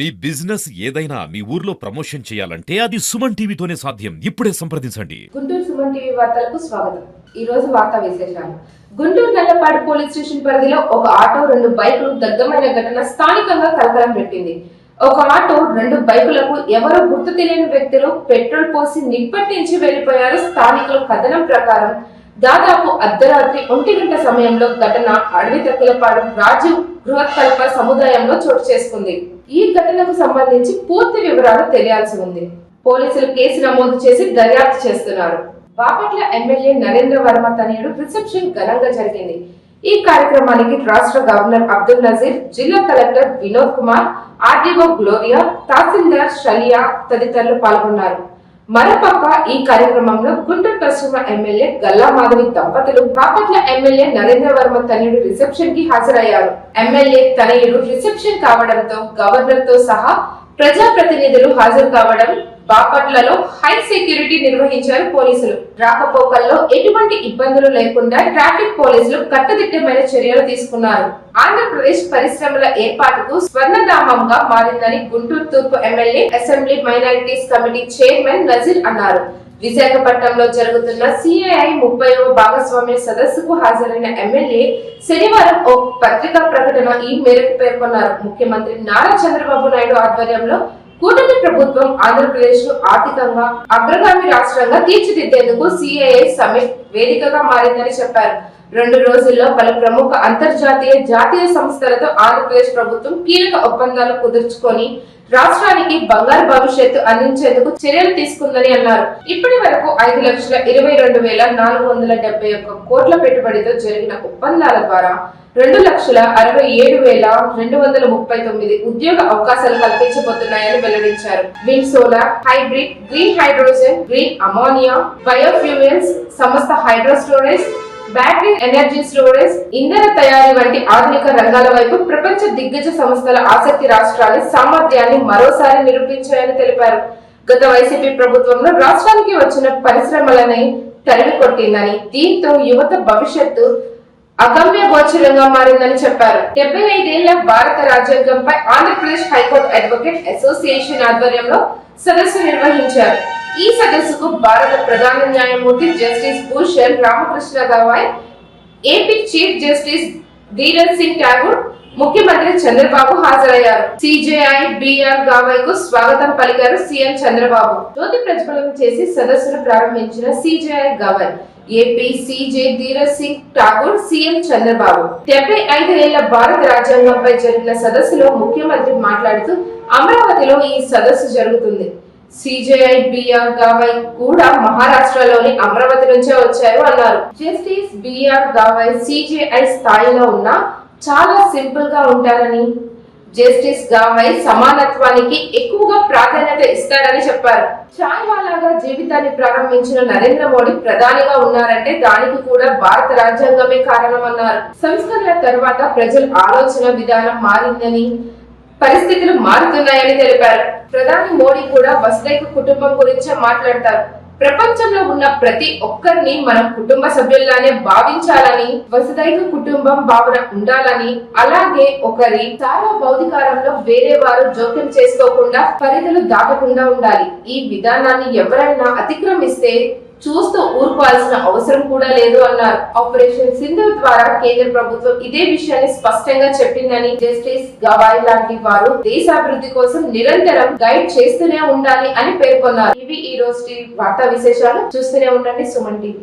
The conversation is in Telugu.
మీ బిజినెస్ ఏదైనా మీ ఊర్లో ప్రమోషన్ చేయాలంటే అది సుమన్ టీవీతోనే సాధ్యం. ఇప్పుడే సంప్రదించండి. గుంటూరు సుమన్ టీవీ వార్తలకు స్వాగతం. ఈ రోజు వార్తా విశేషాలు. గుంటూరు నల్లపాడు పోలీస్ స్టేషన్ పరిధిలో ఒక ఆటో రెండు బైకులు దగ్గమైన ఘటన స్థానికంగా కలకలం పెట్టింది. ఒక ఆటో రెండు బైకులకు ఎవరో గుర్తు తెలియని వ్యక్తులు పెట్రోల్ పోసి నిప్పట్టించి వెళ్ళిపోయారు స్థానికుల కథనం ప్రకారం. దాదాపు అర్ధరాత్రి ఒంటి గంట సమయంలో ఘటన అడవి తక్కులపాడు బృహత్ బృహత్కల్ప సముదాయంలో చోటు చేసుకుంది. ఈ ఘటనకు సంబంధించి పూర్తి వివరాలు తెలియాల్సి ఉంది. పోలీసులు కేసు నమోదు చేసి దర్యాప్తు చేస్తున్నారు. బాపట్ల ఎమ్మెల్యే నరేంద్ర వర్మ తనయుడు రిసెప్షన్ ఘనంగా జరిగింది. ఈ కార్యక్రమానికి రాష్ట్ర గవర్నర్ అబ్దుల్ నజీర్ జిల్లా collector Vinod Kumar RDO Gloria tahsildar Shaliya తదితరులు పాల్గొన్నారు. మరోపక్క ఈ కార్యక్రమంలో గుంటూరు పశ్చిమ ఎమ్మెల్యే గల్లా మాధవి దంపతులు బాపట్ల ఎమ్మెల్యే నరేంద్ర వర్మ తనయుడు రిసెప్షన్కి హాజరయ్యారు. ఎమ్మెల్యే తనయుడు రిసెప్షన్ కావడంతో గవర్నర్తో సహా ప్రజాప్రతినిధులు హాజరు కావడం బాపట్లలో హై సెక్యూరిటీ నిర్వహించారు పోలీసులు. రాకపోకల్లో ఎటువంటి ఇబ్బందులు లేకుండా ట్రాఫిక్ పోలీసులు కట్టుదిట్టమైన చర్యలు తీసుకున్నారు. ఆంధ్రప్రదేశ్ పరిశ్రమల ఏర్పాటుకు స్వర్ణధామంగా మారిందని గుంటూరు తూర్పు MLA assembly minorities committee chairman Nazeer అన్నారు. విశాఖపట్నంలో జరుగుతున్న సిఐఐ ముప్పైవ భాగస్వామ్య సదస్సుకు హాజరైన ఎమ్మెల్యే శనివారం ఓ పత్రికా ప్రకటన ఈ మేరకు పేర్కొన్నారు. ముఖ్యమంత్రి నారా చంద్రబాబు నాయుడు ఆధ్వర్యంలో కూటమి ప్రభుత్వం ఆంధ్రప్రదేశ్ను ఆర్థికంగా అగ్రగామి రాష్ట్రంగా తీర్చిదిద్దేందుకు సిఐఐ సమ్మిట్ వేదికగా మారిందని చెప్పారు. రెండు రోజుల్లో పలు ప్రముఖ అంతర్జాతీయ జాతీయ సంస్థలతో ఆంధ్రప్రదేశ్ ప్రభుత్వం కీలక ఒప్పందాలు కుదుర్చుకొని రాష్ట్రానికి బంగారు భవిష్యత్తు అందించేందుకు చర్యలు తీసుకుందని అన్నారు. ఇప్పటి వరకు ఐదు లక్షల ఇరవై రెండు వేల నాలుగు వందల డెబ్బై ఒక్క కోట్ల పెట్టుబడితో జరిగిన ఒప్పందాల ద్వారా రెండు లక్షల అరవై ఏడు వేల రెండు వందల ముప్పై తొమ్మిది ఉద్యోగ అవకాశాలు కల్పించబోతున్నాయని వెల్లడించారు. Wind solar hybrid green hydrogen green ammonia biofuels సమస్త hydro storage battery energy storage ఇంధన తయారీ వంటి ఆధునిక రంగాల వైపు ప్రపంచ దిగ్గజ సంస్థల ఆసక్తి రాష్ట్రాల సామర్థ్యాన్ని మరోసారి నిరూపించాయని తెలిపారు. గత వైసీపీ ప్రభుత్వంలో రాష్ట్రానికి వచ్చిన పరిశ్రమలని తరిమి కొట్టిందని దీంతో యువత భవిష్యత్తు అగమ్య గోచరంగా మారిందని చెప్పారు. డెబ్బై ఐదేళ్ళ భారత రాజ్యాంగంపై Andhra Pradesh high court advocate association ఆధ్వర్యంలో సదస్సు నిర్వహించారు. ఈ సదస్సుకు భారత ప్రధాన న్యాయమూర్తి justice Bhushan Ramakrishna Gavai AP chief justice Dhiraj Singh Thakur ముఖ్యమంత్రి చంద్రబాబు హాజరయ్యారు. సిజేఐ బిఆర్ గావయ్కు స్వాగతం పలికారు సీఎం చంద్రబాబు. జ్యోతి ప్రజ్వలనం చేసి సదస్సును ప్రారంభించిన CJI Gavai AP CJ Dhiraj Singh Thakur CM Chandrababu. డెబ్బై ఐదు ఏళ్ళ భారత రాజ్యాంగంపై జరిగిన సదస్సులో ముఖ్యమంత్రి మాట్లాడుతూ అమరావతిలో ఈ సదస్సు జరుగుతుంది. సిజేఐ బిఆర్ గావై కూడా మహారాష్ట్రలోని అమరావతి నుంచే వచ్చారు అన్నారు. జస్టిస్ బిఆర్ గావై సిజేఐ స్థాయిలో ఉన్న చాలా సింపుల్గా ఉంటారని. జస్టిస్ గావై సమానత్వానికి ఎక్కువగా ప్రాధాన్యత ఇస్తారని చెప్పారు. చాయ్వాలాగా జీవితాన్ని ప్రారంభించిన నరేంద్ర మోడీ ప్రధానిగా ఉన్నారంటే దానికి కూడా భారత రాజ్యాంగమే కారణమన్నారు. సంస్కరణల తర్వాత ప్రజల ఆలోచన విధానం మారిందని పరిస్థితులు మారుతున్నాయని తెలిపారు. ప్రధాని మోడీ కూడా వసుదైక కుటుంబం గురించే మాట్లాడతారు. ప్రపంచంలో ఉన్న ప్రతి ఒక్కరిని మనం కుటుంబ సభ్యుల్లానే భావించాలని వసుదైక కుటుంబం భావన ఉండాలని అలాగే ఒకరి చాలా భౌతికారంలో వేరే వారు జోక్యం చేసుకోకుండా పరిధులు దాటకుండా ఉండాలి. ఈ విధానాన్ని ఎవరైనా అతిక్రమిస్తే చూస్తూ ఊరుకోవాల్సిన అవసరం కూడా లేదు అన్నారు. ఆపరేషన్ సింధు ద్వారా కేంద్ర ప్రభుత్వం ఇదే విషయాన్ని స్పష్టంగా చెప్పిందని జస్టిస్ గవాయ్ లాంటి వారు దేశాభివృద్ధి కోసం నిరంతరం గైడ్ చేస్తూనే ఉండాలి అని పేర్కొన్నారు. ఇవి ఈ రోజు వార్తా విశేషాలు. చూస్తూనే ఉండండి సుమన్ టీవీ.